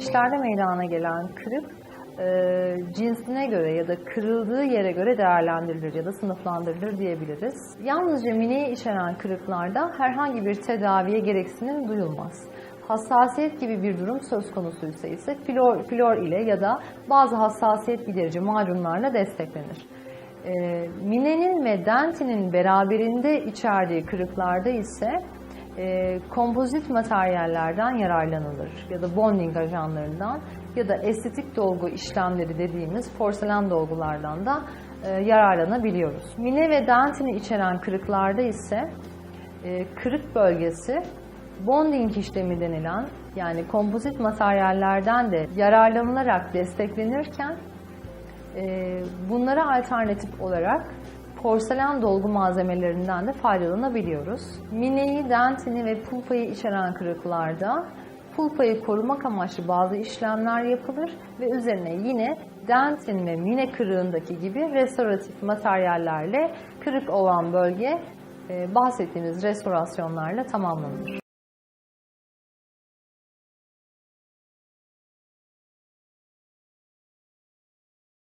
dişlerde meydana gelen kırık e, cinsine göre ya da kırıldığı yere göre değerlendirilir ya da sınıflandırılır diyebiliriz. Yalnızca mineyi içeren kırıklarda herhangi bir tedaviye gereksinim duyulmaz. Hassasiyet gibi bir durum söz konusuysa ise flor, flor ile ya da bazı hassasiyet giderici macunlarla desteklenir. E, minenin ve dentinin beraberinde içerdiği kırıklarda ise e, kompozit materyallerden yararlanılır ya da bonding ajanlarından ya da estetik dolgu işlemleri dediğimiz porselen dolgulardan da e, yararlanabiliyoruz. Mine ve dentini içeren kırıklarda ise e, kırık bölgesi bonding işlemi denilen yani kompozit materyallerden de yararlanılarak desteklenirken e, bunlara alternatif olarak porselen dolgu malzemelerinden de faydalanabiliyoruz. Mineyi, dentini ve pulpayı içeren kırıklarda pulpayı korumak amaçlı bazı işlemler yapılır ve üzerine yine dentin ve mine kırığındaki gibi restoratif materyallerle kırık olan bölge e, bahsettiğimiz restorasyonlarla tamamlanır.